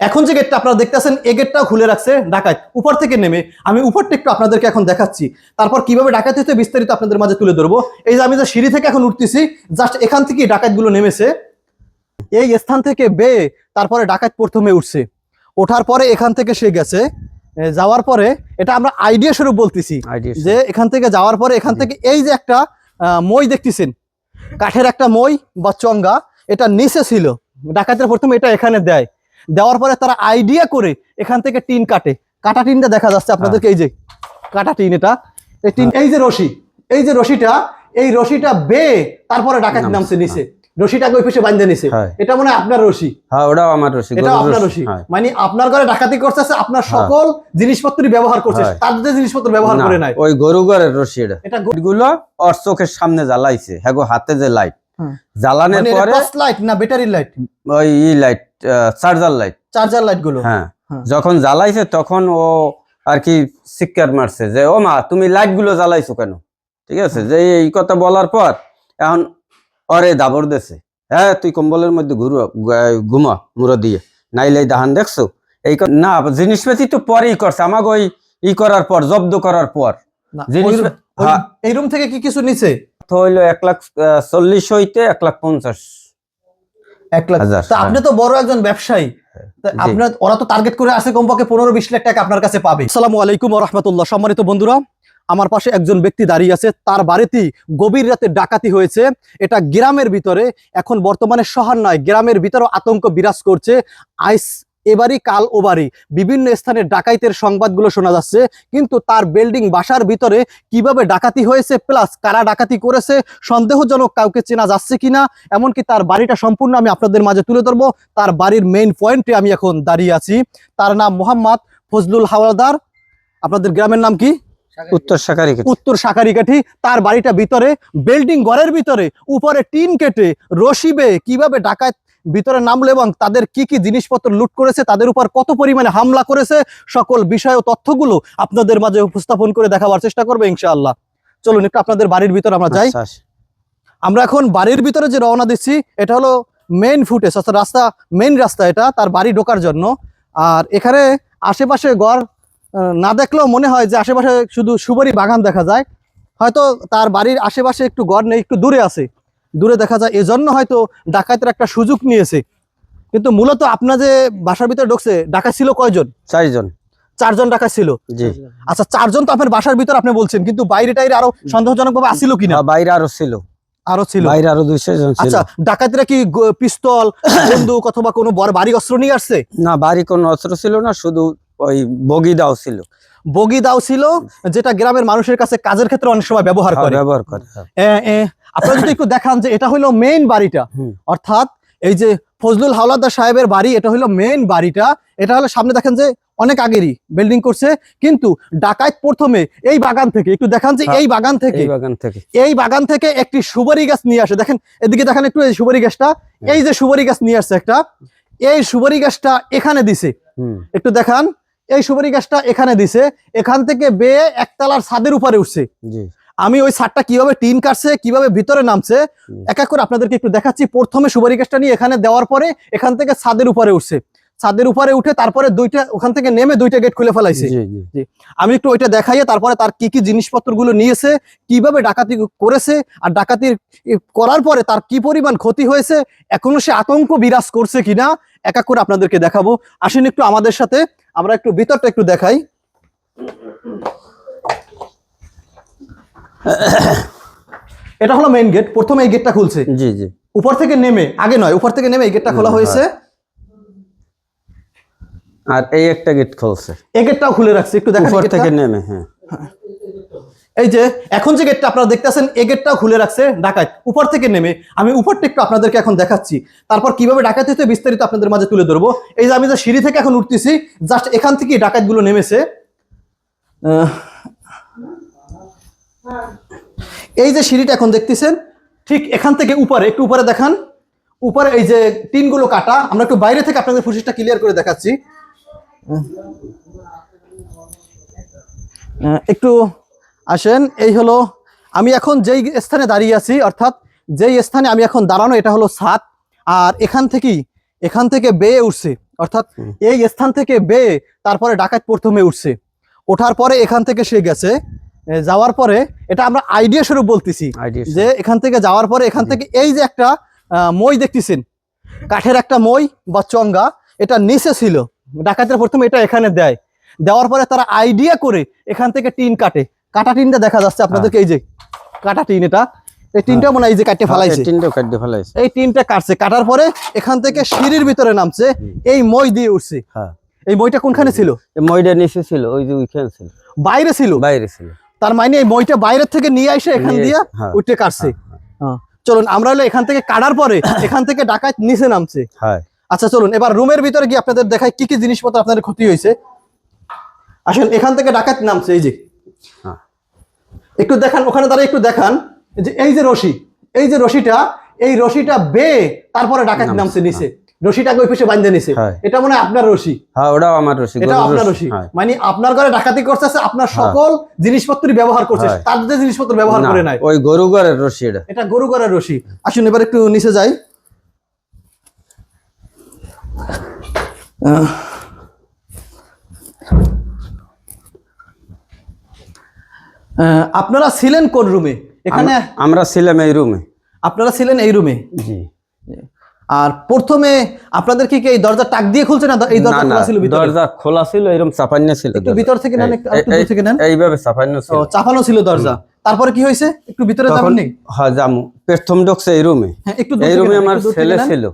এখন যে গেটটা আপনারা দেখতেছেন এই গেটটাও খুলে রাখছে ডাকাত। উপর থেকে নেমে আমি উপরটা একটু আপনাদেরকে এখন দেখাচ্ছি। তারপর কীভাবে ডাকাত হতে বিস্তারিত আপনাদের মাঝে তুলে ধরবো। এই যে আমি যে সিঁড়ি থেকে এখন উঠতেছি জাস্ট এখান থেকেই ডাকাতগুলো নেমেছে। এই স্থান থেকে বেয়ে তারপরে ডাকাত প্রথমে উঠছে। ওঠার পরে এখান থেকে সে গেছে। যাওয়ার পরে এটা আমরা আইডিয়া স্বরূপ বলতেছি যে এখান থেকে যাওয়ার পরে এখান থেকে এই যে একটা মই দেখতেছেন কাঠের একটা মই বা চঙ্গা এটা নিচে ছিল। ডাকাতের প্রথমে এটা এখানে দেয়। দেওয়ার পরে তারা আইডিয়া করে এখান থেকে টিন কাটে। কাটা টিনটা দেখা যাচ্ছে আপনাদেরকে এই যে কাটা টিন এটা। এই টিন এই যে রশি এই যে রশিটা এই রশিটা বে তারপরে ডাকাত নামছে, নিচে। রশিটাকে ওই পিছে বাঁধে নিছে। হ্যাঁ। এটা মনে হয় আপনার রশি। হ্যাঁ ওটাও আমার রশি এটা আপনার রশি হ্যাঁ। মানে আপনার ঘরে ডাকাতি করতেছে আপনার সকল জিনিসপত্রই ব্যবহার করছে হ্যাঁ। তার যে জিনিসপত্র ব্যবহার করে নাই। ওই গরু ঘরের রশি এটা। এটা গুলো ওর চোখের সামনে জ্বালাইছে হ্যাঁ হাতে যে লাইট। জ্বালানোর মানে পরে লাইট না ব্যাটারি লাইট ওই ই লাইট চার্জার লাইট চার্জার লাইটগুলো? হ্যাঁ। হ্যাঁ। যখন জ্বালাইছে তখন ও আর কি চিৎকার মারছে যে ও মা তুমি লাইটগুলো জ্বালাইছো কেন? ঠিক আছে? যে এই কথা বলার পর এখন অরে দাবর দেছে হ্যাঁ তুই কম্বলের মধ্যে ঘুরো ঘুমা মুরো দিয়ে। নাইলে দাহান দেখছ? এই না জিনিসপাতি তো পরেই করছে। আমাকে ওই ই করার পর জব্দ করার পর। জিনিস হ্যাঁ। এই রুম থেকে কি কিছু নিছে? তো হইল এক লাখ চল্লিশ হইতে এক লাখ পঞ্চাশ এক লাখ। আপনি তো বড় একজন ব্যবসায়ী। আপনার ওরা তো টার্গেট করে আছে কমপক্ষে পনেরো বিশ লাখ টাকা আপনার কাছে পাবে। আসসালামু আলাইকুম রহমতুল্লাহ। সম্মানিত বন্ধুরা আমার পাশে একজন ব্যক্তি দাঁড়িয়ে আছে। তার বাড়িতেই গভীর রাতে ডাকাতি হয়েছে। এটা গ্রামের ভিতরে এখন বর্তমানে শহর নয় গ্রামের ভিতরেও আতঙ্ক বিরাজ করছে। আইস এবারই কাল ওবারই বিভিন্ন স্থানে ডাকাইতের সংবাদগুলো শোনা যাচ্ছে কিন্তু তার বিল্ডিং বাসার ভিতরে কীভাবে ডাকাতি হয়েছে প্লাস কারা ডাকাতি করেছে সন্দেহজনক কাউকে চেনা যাচ্ছে কিনা এমনকি তার বাড়িটা সম্পূর্ণ আমি আপনাদের মাঝে তুলে ধরবো। তার বাড়ির মেইন পয়েন্টে আমি এখন দাঁড়িয়ে আছি। তার নাম মোহাম্মদ ফজলুল হাওলাদার। আপনাদের গ্রামের নাম কি? উত্তর শাখারি উত্তর শাকারিকাঠি তার বাড়িটা ভিতরে বিল্ডিং ঘরের ভিতরে উপরে টিন কেটে রশিবে কীভাবে ডাকাত ভিতরে নামলো এবং তাদের কি কি জিনিসপত্র লুট করেছে তাদের উপর কত পরিমাণে হামলা করেছে সকল বিষয় ও তথ্যগুলো আপনাদের মাঝে উপস্থাপন করে দেখাবার চেষ্টা করবে ইনশাআল্লাহ। চলুন একটু আপনাদের বাড়ির ভিতরে আমরা যাই। আচ্ছা, আমরা এখন বাড়ির ভিতরে যে রওনা দিচ্ছি এটা হলো মেইন ফুটেজ অর্থাৎ রাস্তা মেইন রাস্তা এটা তার বাড়ি ঢোকার জন্য। আর এখানে আশেপাশে ঘর আহ, না দেখলেও মনে হয় যে আশেপাশে শুধু সুপারি বাগান দেখা যায়। হয়তো তার বাড়ির আশেপাশে একটু ঘর নেই একটু দূরে আছে। দূরে দেখা যায় এজন্য হয়তো ডাকাতের একটা সুযোগ নিয়েছে। কিন্তু মূলত আপনার যে বাসার ভিতরে ঢুকছে ডাকাত ছিল কয়জন? চারজন। চারজন ডাকাত ছিল? জি। আচ্ছা চারজন তো আপনার বাসার ভিতরে আপনি বলছেন কিন্তু বাইরে টাইরে আরও সন্দেহজনক ভাবে আসছিল কিনা বাইরে আরও ছিল। আরও ছিল? বাইরে আরও দুইশো জন আচ্ছা ডাকাতিরা কি পিস্তল বন্দুক অথবা কোনো বড় ভারী অস্ত্র নিয়ে আসছে? না বাড়ি কোনো অস্ত্র ছিল না শুধু ওই বগি দাও ছিল। বগি দাও ছিল যেটা গ্রামের মানুষের কাছে কাজের ক্ষেত্রে অনেক সময় ব্যবহার হ্যাঁ, করে। ব্যবহার করে হ্যাঁ। আপনারা যদি একটু দেখান যে এটা হলো মেইন বাড়িটা। অর্থাৎ এই যে ফজলুল হাওলাদার সাহেবের বাড়ি এটা হলো মেইন বাড়িটা। এটা হলো সামনে দেখেন যে অনেক আগেরই বিল্ডিং করছে কিন্তু ডাকাত প্রথমে এই বাগান থেকে একটু দেখান যে হ্যাঁ, এই বাগান থেকে এই বাগান থেকে। এই বাগান থেকে একটি সুপারি গাছ নিয়ে আসে। দেখেন এদিকে দেখেন একটু এই সুপারি গাছটা এই যে সুপারি গাছ নিয়ে আসছে একটা এই সুপারি গাছটা এখানে দিছে। একটু দেখান এই সুপারি গাছটা এখানে দিছে এখান থেকে বেয়ে একতলার ছাদের উপরে উঠছে। আমি ওই ছাদটা কীভাবে টিন কাটছে কীভাবে ভিতরে নামছে। এক এক করে আপনাদেরকে একটু দেখাচ্ছি। প্রথমে সুপারি গাছটা নিয়ে এখানে দেওয়ার পরে এখান থেকে ছাদের উপরে উঠছে। ছাদের উপরে উঠে তারপরে দুইটা ওখান থেকে নেমে দুইটা গেট খুলে ফেলাইছে। আমি একটু ওইটা দেখাইয়ে তারপরে তার কি কি জিনিসপত্রগুলো নিয়েছে কীভাবে ডাকাতি করেছে আর ডাকাতির করার পরে তার কি পরিমাণ ক্ষতি হয়েছে এখনও সে আতঙ্ক বিরাজ করছে কিনা এক এক করে আপনাদেরকে দেখাবো। আসেন একটু আমাদের সাথে আমরা একটু ভিতরটা একটু দেখাই। এটা হলো মেইন গেট প্রথমে এই গেটটা খুলছে। জি জি। উপর থেকে নেমে আগে নয় উপর থেকে নেমে এই গেটটা খোলা হয়েছে। আর এই একটা গেট খুলছে। এই গেটটাও খুলে রাখছে একটু দেখেন উপর থেকে নেমে হ্যাঁ। এই যে এখন যে গেটটা আপনারা দেখতেছেন এই গেটটাও খুলে রাখছে ডাকাত উপর থেকে নেমে। আমি উপরটা একটু আপনাদেরকে এখন দেখাচ্ছি। তারপর কীভাবে ডাকাতি হতে বিস্তারিত আপনাদের মাঝে তুলে ধরবো। এই যে আমি যে সিঁড়ি থেকে এখন উঠতেছি জাস্ট এখান থেকে ডাকাতগুলো নেমেছে। আহ, এই যে সিঁড়িটা এখন দেখতেছেন ঠিক এখান থেকে উপরে একটু উপরে দেখান। উপরে এই যে টিনগুলো কাটা আমরা একটু বাইরে থেকে আপনাদের ফুসিসটা ক্লিয়ার করে দেখাচ্ছি। একটু আসেন এই হলো আমি এখন যেই স্থানে দাঁড়িয়ে আছি অর্থাৎ যেই স্থানে আমি এখন দাঁড়ানো এটা হলো ছাদ। আর এখান থেকেই এখান থেকে বেয়ে উঠছে অর্থাৎ এই স্থান থেকে বেয়ে তারপরে ডাকাত প্রথমে উঠছে। ওঠার পরে এখান থেকে সে গেছে। যাওয়ার পরে এটা আমরা আইডিয়া স্বরূপ বলতেছি যে এখান থেকে যাওয়ার পরে এখান থেকে এই যে একটা মই দেখতেছেন কাঠের একটা মই বা চঙ্গা এটা নিচে ছিল। ডাকাতের প্রথমে এটা এখানে দেয়। দেওয়ার পরে তারা আইডিয়া করে এখান থেকে টিন কাটে। কাটা টিনটা দেখা যাচ্ছে আপনাদেরকে এই যে কাটা টিন এটা। এই টিনটা মনে হয় এই যে কাটে ফেলাইছে। তিনটে কাটতে ফেলাইছে। এই টিনটা কাটছে। কাটার পরে এখান থেকে সিঁড়ির ভিতরে নামছে। এই মই দিয়ে উঠছে। হ্যাঁ। এই মইটা কোনখানে ছিল? এই মইটা নিচে ছিল ওই যে ওইখানে ছিল। বাইরে ছিল? বাইরে ছিল। তার মানে এই মইটা বাইরের থেকে নিয়ে এসে এখান দিয়ে হ্যাঁ, উঠে কাটছে। হ্যাঁ, হ্যাঁ। চলুন আমরা হলো এখান থেকে কাটার পরে এখান থেকে ডাকাত নিচে নামছে। হ্যাঁ। আচ্ছা চলুন এবার রুমের ভিতরে গিয়ে আপনাদের দেখায় কি কি জিনিসপত্র আপনাদের ক্ষতি হয়েছে। আসেন এখান থেকে ডাকাত নামছে এই যে। হ্যাঁ। একটু দেখান ওখানে দাঁড়িয়ে একটু দেখান। যে এই যে রশি এই যে রশিটা এই রশিটা বে তারপরে ডাকাত নামছে নিচে। রশিটাকে ওই পিছে বাঁধে নিছে। হ্যাঁ। এটা মনে হয় আপনার রশি। হ্যাঁ ওটাও আমার রশি এটা আপনার রশি। হ্যাঁ। মানে আপনার ঘরে ডাকাতি করতেছে আপনার সকল জিনিসপত্রই ব্যবহার করছে হ্যাঁ। তার যে জিনিসপত্র ব্যবহার করে নাই। ওই গরু ঘরের রশি এটা। এটা গরু ঘরের রশি। আসুন এবার একটু নিচে যাই। আপনারা ছিলেন কোন রুমে? এখানে আমরা ছিলাম এই রুমে। আপনারা ছিলেন এই রুমে? জি। আর প্রথমে আপনাদের কি কি এই দরজা টাক দিয়ে খুলছে না এই দরজা খোলা ছিল ভিতরে? দরজা খোলা ছিল এরকম চাপান্য ছিল একটু ভিতর থেকে নেন একটু দূর থেকে নেন। এইভাবে চাপান্য ছিল। চাপানো ছিল দরজা। তারপরে কি হয়েছে? একটু ভিতরে যাবেন নি হ্যাঁ যামু। প্রথম ঢুকছে এই রুমে। হ্যাঁ একটু এই রুমে আমার ছেলে ছিল।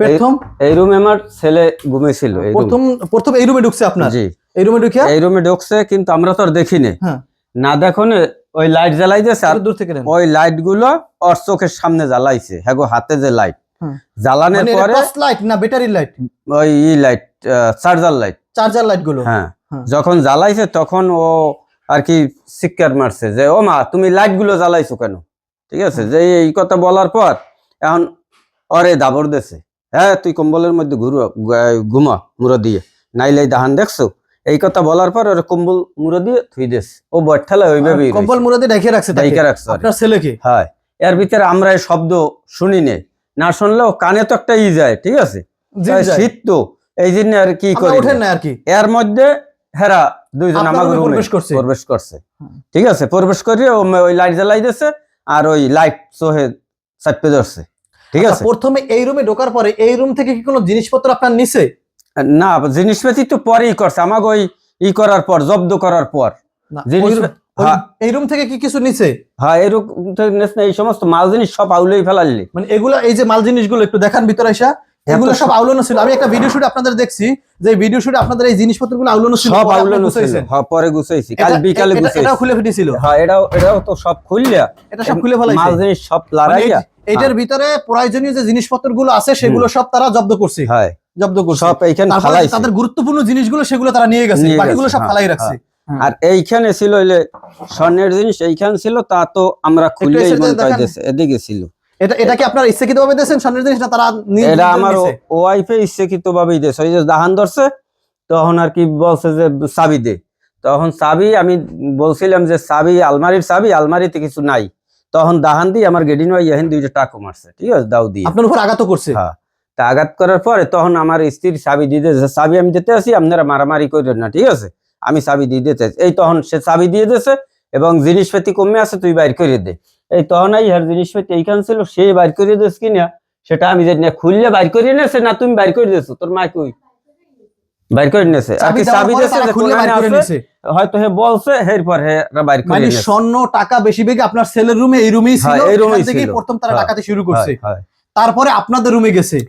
প্রথম? এই রুমে আমার ছেলে ঘুমিয়েছিল প্রথম প্রথম এই রুমে ঢুকছে আপনার? জি। এই রুমে ঢুকিয়া? এই রুমে ঢুকছে কিন্তু আমরা তো আর দেখিনি হ্যাঁ। না দেখো না, ওই লাইট জ্বালাই দিয়েছে আর দূর থেকে ওই লাইটগুলো ওর চোখের সামনে জ্বালাইছে। হ্যাঁ গো, হাতে যে লাইট হ্যাঁ। জ্বালানোর মানে পরে লাইট না ব্যাটারি লাইট ওই ই লাইট চার্জার লাইট চার্জার লাইটগুলো? হ্যাঁ। হ্যাঁ। যখন জ্বালাইছে তখন ও আর কি মারছে যে ও মা তুমি লাইটগুলো জ্বালাইছো কেন? ঠিক আছে? যে এই কথা বলার পর এখন অরে দাবর দেছে। হ্যাঁ তুই কম্বলের মধ্যে ঘুরো ঘুমা মুড়ো দিয়ে। নাইলে দাহান দেখছ? এই কথা বলার পর ওরে কম্বল মুড়ো দিয়ে থুই দেস ও বটঠালা ওইভাবে কম্বল মুরাদি ঢেকে রাখছে। ডাইকা রাখছে। আপনার ছেলেকে হয়। এর ভিতরে আমরা এই শব্দ শুনি নে না শুনলেও কানে তো একটা ই যায় ঠিক আছে। শীত তো এই জন্য আর কি করি আর কি। এর মধ্যে হেরা দুইজন আমার প্রবেশ করছে। প্রবেশ করছে। ঠিক আছে প্রবেশ করে ওই লাইট জ্বালাই দিয়েছে আর ওই লাইট সোহে চাপে ধরছে। ঠিক আচ্ছা, আছে? প্রথমে এই রুমে ঢোকার পরে এই রুম থেকে কি কোনো জিনিসপত্র আপনার নিচে না জিনিসপাতি তো পরেই করছে। আমাকে ওই ই করার পর জব্দ করার পর। জিনিস হ্যাঁ। এই রুম থেকে কি কিছু নিচে হ্যাঁ তো নেস না, এই সমস্ত মাল জিনিস সব আউলেই ফেলালি। মানে এগুলো এই যে মাল জিনিসগুলো একটু দেখান ভিতরে এসা। এগুলো সব আউলানো ছিল। আমি একটা ভিডিও শুট আপনাদের দেখছি যে ভিডিও শুটে আপনাদের এই জিনিসপত্রগুলো আউলানো ছিল সব আউলানো ছিল। হ্যাঁ পরে গুছাইছি। কাল বিকালে গুছাইছি। এটাও খুলে ফেটেছিল হ্যাঁ এটাও এটাও তো সব খুললিয়া এটা সব খুলে ফেলাইছে। মাল জিনিস সব মানে লড়াইয়া এই- ভিতরে প্রয়োজনীয় যে জিনিসপত্রগুলো আছে সেগুলো সব তারা জব্দ করছে। হ্যাঁ। জব্দ করছে। সব এইখানে ফালাইছে। তাদের গুরুত্বপূর্ণ জিনিসগুলো সেগুলো তারা নিয়ে গেছে। বাকিগুলো সব হ্যাঁ, ফালাই রাখছে। আর এইখানে ছিল হইলে স্বর্ণের জিনিস এইখানে ছিল তা তো আমরা খুললেই মন পাইতেছে এদিকে ছিল। এটা এটা কি আপনার ইচ্ছাকৃত ভাবে স্বর্ণের জিনিস না তারা এটা আমার ওয়াইফে ইচ্ছাকৃত ভাবেই ওই যে দাহান ধরছে তখন আর কি বলছে যে চাবি দে। তখন চাবি আমি বলছিলাম যে চাবি আলমারির চাবি আলমারিতে কিছু নাই। তখন দাহান দিয়ে আমার গেডিন দুইটা টাকো মারছে ঠিক আছে? দাও দিয়ে। আপনার উপর আঘাত করছে। হ্যাঁ। তা আঘাত করার পরে তখন আমার স্ত্রীর চাবি দিয়েছে। চাবি আমি দিতে আসি আপনারা মারামারি করেন না ঠিক আছে? আমি চাবি দিয়ে দিতে। এই তখন সে চাবি দিয়ে দিয়েছে এবং জিনিসপাতি কমে আছে তুই বাইর করে দে। এই তখন এই আর জিনিসপাতি এইখান ছিল সে বাইর করে দিস কিনা সেটা আমি জানি না। খুললে বাইর করে নিয়েছে না তুমি বাইর করে দিয়েছ? তোর মা কই? বাইর করে নিয়েছে। আর চাবি কি চাবি দিয়েছে তারা যে খুলে কোনানে বাইর করে আছে, হয়তো হে বলছে এরপর হে বাইর করে মানে স্বর্ণ টাকা বেশি বেগে আপনার ছেলের রুমে এই রুমেই ছিল হ্যাঁ, এই রুমেই ছিল। প্রথম তারা হ্যাঁ, ডাকাতি শুরু করছে। হয়, হয়, তারপরে আপনাদের রুমে গেছে।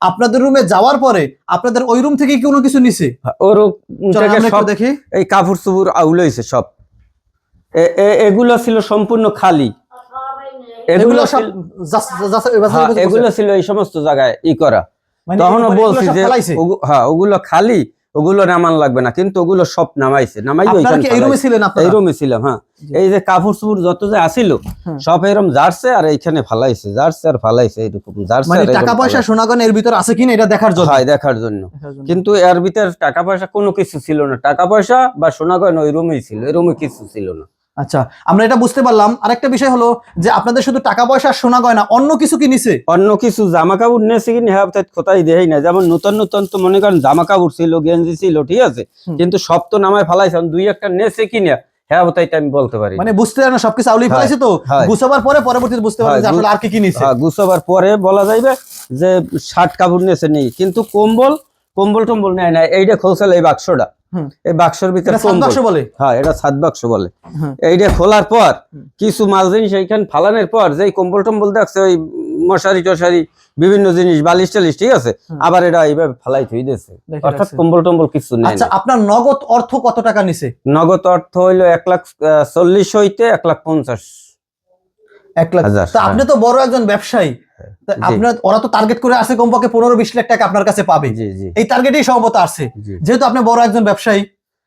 আপনাদের রুমে যাওয়ার পরে আপনাদের ওই রুম থেকে কোনো কিছু নিছে? ওর দেখি। এই কাপড় চুপুর আউলাইছে সব। এগুলো ছিল সম্পূর্ণ খালি। এগুলো সব ছিল-। এগুলো এই সমস্ত জায়গায় ই করা। তখন তখনও এগুলো- এগুলো বলছি যে। হ্যাঁ ওগুলো খালি। ওগুলো নামান লাগবে না কিন্তু ওগুলো সব নামাইছে। নামাই এই রুমে ছিলাম হ্যাঁ। এই যে কাপড় চুপুর যত যে আসিল। সব এরম জারছে আর এইখানে ফালাইছে জারছে আর ফালাইছে এইরকম। জারছে মানে টাকা পয়সা। সোনাগণ এর ভিতর আছে কিনা এটা দেখার জন্য? হয় দেখার জন্য। কিন্তু এর ভিতর টাকা পয়সা কোনো কিছু ছিল না। টাকা পয়সা বা সোনা গয়না ওই রুমেই ছিল এই রুমে কিছু ছিল না। আচ্ছা আমরা এটা বুঝতে পারলাম। আরেকটা বিষয় হলো যে আপনাদের শুধু টাকা পয়সা আর সোনা গয়না অন্য কিছু কি নিছে? অন্য কিছু জামা কাপড় নিয়েছে কি হ্যাঁ তাই কোথায় দেই না। যেমন নতুন নতুন তো মনে করেন জামা কাপড় ছিল গেঞ্জি ছিল ঠিক আছে? কিন্তু সব তো নামায় ফেলাইছে দুই একটা নেছে কি না হ্যাঁ তাই আমি বলতে পারি মানে বুঝতে না সবকিছু আউলি হয়, ফেলাইছে তো। গুছাবার পরে পরবর্তীতে বুঝতে পারবেন যে আসলে আর কি কি নিছে। হ্যাঁ, গুছাবার পরে বলা যাইবে যে শার্ট কাপড় নিয়েছে নেই কিন্তু কম্বল কম্বল টম্বল নেয় না এইটা খোলসাল এই বাক্সটা। এই বাক্সর ভিতরে বাক্স বলে? হ্যাঁ এটা সাত বাক্স বলে। এইটা খোলার পর কিছু মাল জিনিস এইখানে ফালানোর পর যে কম্বল টম্বল দেখছে ওই মশারি টশারি বিভিন্ন জিনিস বালিশ টালিশ ঠিক আছে? আবার এটা এইভাবে ফালাই থুই দিয়েছে। অর্থাৎ কম্বল টম্বল কিছু নেই আচ্ছা আপনার নগদ অর্থ কত টাকা নিছে? নগদ অর্থ হইল এক লাখ চল্লিশ হইতে এক লাখ পঞ্চাশ এক লাখ। আপনি তো বড় একজন ব্যবসায়ী। আপনার ওরা তো টার্গেট করে কমপক্ষে পনেরো বিশ লাখ টাকা আপনার কাছে পাবে। এই টার্গেটেই সম্ভবত আসছে। যেহেতু আপনি বড় একজন ব্যবসায়ী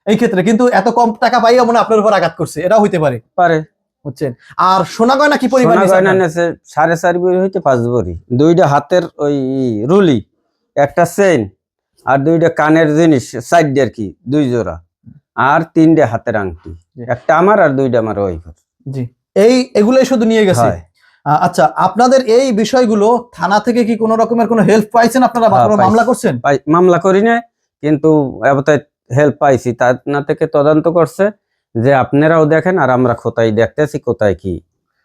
এই ক্ষেত্রে কিন্তু এত কম টাকা পাইয়া মনে আপনার উপর আঘাত করছে। এটাও হইতে পারে। পারে। বুঝছেন? আর সোনা গয়না কি পরিমাণ সোনা গয়না নেছে সাড়ে চার বড়ি হইতে পাঁচ বড়ি। দুইটা হাতের ওই রুলি একটা চেইন আর দুইটা কানের জিনিস সাইড আর কি দুই জোড়া। আর তিনটে হাতের আংটি। একটা আমার আর দুইটা আমার ওই জি। এই এগুলোই শুধু নিয়ে গেছে? আচ্ছা আপনাদের এই বিষয়গুলো থানা থেকে কি কোনো রকমের কোনো হেল্প পাইছেন? আপনারা হ্যাঁ। মামলা করছেন? মামলা করি না কিন্তু হেল্প পাইছি। না থেকে তদন্ত করছে যে আপনারাও দেখেন আর আমরা কোথায় দেখতেছি কোথায় কি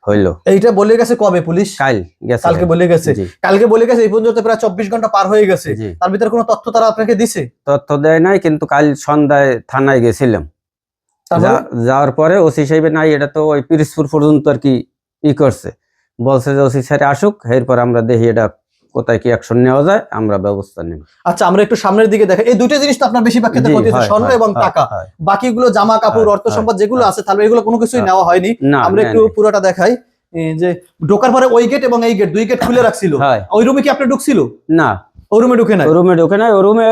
হইল। এইটা বলে গেছে কবে পুলিশ? কাল গেছে। কালকে বলে গেছে। কালকে বলে গেছে এই পর্যন্ত প্রায় চব্বিশ ঘণ্টা পার হয়ে গেছে। তার ভিতরে কোনো তথ্য তারা আপনাকে দিছে? তথ্য দেয় নাই কিন্তু কাল সন্ধ্যায় থানায় গেছিলাম। তারপরে যাওয়ার পরে ওসি সাহেব নাই এটা তো ওই পিরিসপুর পর্যন্ত আর কি ই করছে। বলছে যে ওসি স্যার আসুক এরপর আমরা দেখি এটা কোথায় কি অ্যাকশন নেওয়া যায় আমরা ব্যবস্থা নেব। আচ্ছা আমরা একটু সামনের দিকে দেখে এই দুইটা জিনিস তো আপনার বেশিরভাগ ক্ষেত্রে ক্ষতি স্বর্ণ এবং টাকা। বাকিগুলো জামা কাপড় অর্থ সম্পদ যেগুলো আছে তাহলে এগুলো কোনো কিছুই নেওয়া হয়নি। আমরা একটু পুরোটা দেখাই যে ঢোকার পরে ওই গেট এবং এই গেট দুই গেট খুলে রাখছিল। ওই রুমে কি আপনি ঢুকছিল? না। ওই রুমে ঢুকে নাই? রুমে ঢুকে নাই ওই রুমে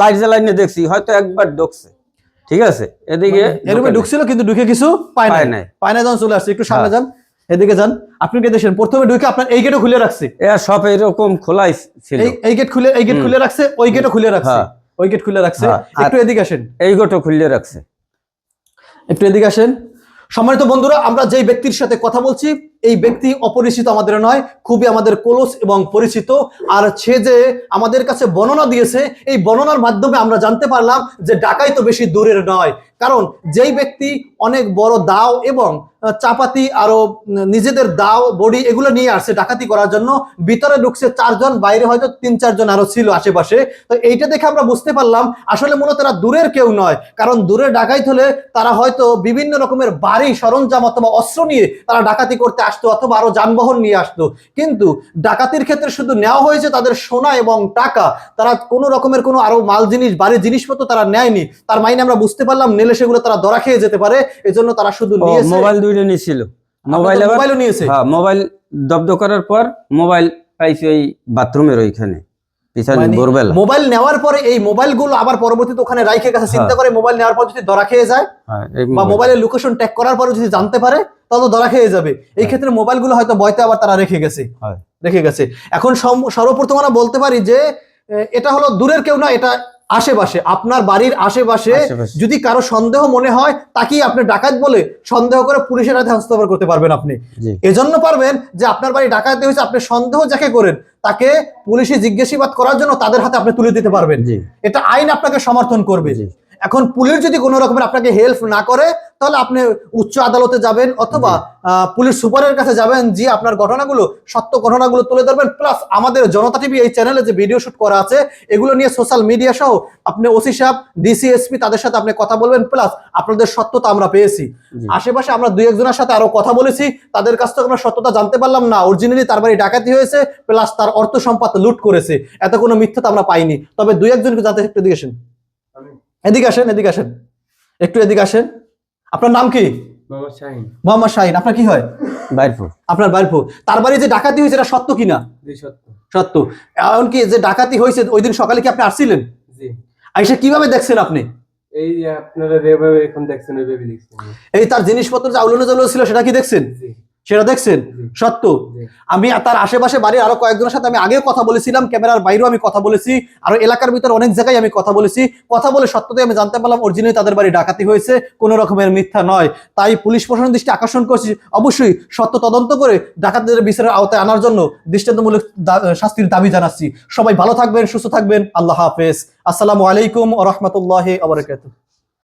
লাইট জ্বালাই নিয়ে দেখছি হয়তো একবার ঢুকছে। ঠিক আছে? এদিকে এই রুমে ঢুকছিল কিন্তু ঢুকে কিছু পায় নাই। নাই। পায় না যখন চলে আসছে একটু সামনে হ্যাঁ। যান। এদিকে যান। আপনি কে দেখেন প্রথমে ঢুকে আপনার এই গেটও খুলে রাখছে। এ সব এরকম খোলাই ছিল। এই এই গেট খুলে এই গেট খুলে রাখছে ওই গেটও খুলে রাখছে। হ্যাঁ। ওই গেট খুলে রাখছে। হ্যাঁ, একটু এদিকে আসেন। এই গেটও খুলে রাখছে। একটু এদিকে আসেন। সম্মানিত বন্ধুরা আমরা যেই ব্যক্তির সাথে কথা বলছি এই ব্যক্তি অপরিচিত আমাদের নয়, খুবই আমাদের কোলস এবং পরিচিত। আর সে যে আমাদের কাছে বর্ণনা দিয়েছে, এই বর্ণনার মাধ্যমে আমরা জানতে পারলাম যে ডাকাই তো বেশি দূরের নয়। কারণ যেই ব্যক্তি অনেক বড় দাও এবং চাপাতি আরও নিজেদের দাও, বডি এগুলো নিয়ে আসছে ডাকাতি করার জন্য, ভিতরে ঢুকছে চারজন, বাইরে হয়তো তিন, চারজন আরও ছিল আশেপাশে। তো এইটা দেখে আমরা বুঝতে পারলাম, আসলে মূলত এরা দূরের কেউ নয়। কারণ দূরে ডাকাইত হলে তারা হয়তো বিভিন্ন রকমের বাড়ি, সরঞ্জাম অথবা অস্ত্র নিয়ে তারা ডাকাতি করতে আসতো অথবা আরও যানবাহন নিয়ে আসতো। কিন্তু ডাকাতির ক্ষেত্রে শুধু নেওয়া হয়েছে তাদের সোনা এবং টাকা। তারা কোনো রকমের কোনো আরও মাল জিনিস বাড়ির জিনিসপত্র তারা নেয়নি। তার মাইনে আমরা বুঝতে পারলাম নেলে সেগুলো তারা ধরা খেয়ে যেতে পারে। এজন্য তারা শুধু মোবাইল দুইটা নিয়েছিল। মোবাইল মোবাইলও নিয়েছে। হ্যাঁ মোবাইল দব্দ করার পর মোবাইল পাইছি ওই বাথরুমের ওইখানে। ভোরবেলা মোবাইল নেওয়ার পরে এই মোবাইলগুলো আবার পরবর্তীতে ওখানে রাইখে কাছে চিন্তা হ্যাঁ। করে মোবাইল নেওয়ার পর যদি ধরা খেয়ে যায় হ্যাঁ, বা মোবাইলের লোকেশন ট্যাগ করার পরে যদি জানতে পারে তাহলে ধরা খেয়ে যাবে। এই হ্যাঁ। ক্ষেত্রে মোবাইলগুলো হয়তো বয়তে আবার তারা রেখে গেছে। রেখে গেছে। এখন সর্বপ্রথম আমরা বলতে পারি যে এটা হলো দূরের কেউ না এটা আশেপাশে। আপনার বাড়ির আশেপাশে। যদি কারও সন্দেহ মনে হয় তাকেই আপনি ডাকাত বলে সন্দেহ করে পুলিশের হাতে হস্তক্ষেপ করতে পারবেন আপনি। এজন্য পারবেন যে আপনার বাড়ি ডাকাতি হয়েছে আপনি সন্দেহ যাকে করেন তাকে পুলিশে জিজ্ঞাসাবাদ করার জন্য তাদের হাতে আপনি তুলে দিতে পারবেন। এটা আইন আপনাকে সমর্থন করবে। এখন পুলিশ যদি কোনো রকমের আপনাকে হেল্প না করে তাহলে আপনি উচ্চ আদালতে যাবেন অথবা আহ, পুলিশ সুপারের কাছে যাবেন যে আপনার ঘটনাগুলো সত্য ঘটনাগুলো তুলে ধরবেন প্লাস আমাদের জনতা টিভি এই চ্যানেলে যে ভিডিও শুট করা আছে এগুলো নিয়ে সোশ্যাল মিডিয়া সহ আপনি ওসি সাহেব ডিসিএসপি তাদের সাথে আপনি কথা বলবেন প্লাস আপনাদের সত্যতা আমরা পেয়েছি। আশেপাশে আমরা দুই একজনের সাথে আরও কথা বলেছি তাদের কাছ থেকে আমরা সত্যতা জানতে পারলাম না অরিজিনালি তার বাড়ি ডাকাতি হয়েছে প্লাস তার অর্থ সম্পদ লুট করেছে এত কোনো মিথ্যতা আমরা পাইনি। তবে দুই একজনকে জানতে একটু এদিকে আসেন। এদিকে আসেন এদিকে আসেন। একটু এদিকে আসেন। আপনার নাম কি? মোহাম্মদ শাহিন। আপনার কি হয়? বাইরপুর। আপনার বাড়িপুর তার বাড়ি যে ডাকাতি হয়েছে এটা সত্য কিনা? সত্য। এমনকি যে ডাকাতি হয়েছে ওই দিন সকালে কি আপনি আসছিলেন? জি। আইসা কীভাবে দেখছেন আপনি? এই আপনারা যেভাবে এখন দেখছেন ওইভাবে দেখছেন এই তার জিনিসপত্র যে আউলানো জল ছিল সেটা কি দেখছেন? জি। সেটা দেখছেন? সত্য। আমি তার আশেপাশে বাড়ির আরও কয়েকজনের সাথে আমি আগেও কথা বলেছিলাম ক্যামেরার বাইরেও আমি কথা বলেছি আর এলাকার ভিতরে অনেক জায়গায় আমি কথা বলেছি। কথা বলে সত্যতাই আমি জানতে পারলাম অরিজিনালি তাদের বাড়ি ডাকাতি হয়েছে কোনো রকমের মিথ্যা নয়। তাই পুলিশ প্রশাসন দৃষ্টি আকর্ষণ করছি অবশ্যই সত্য তদন্ত করে ডাকাতদের বিচারের আওতায় আনার জন্য দৃষ্টান্তমূলক শাস্তির দাবি জানাচ্ছি। সবাই ভালো থাকবেন সুস্থ থাকবেন আল্লাহ হাফেজ। আসসালামু আলাইকুম ও রহমতুল্লাহ আবরকাত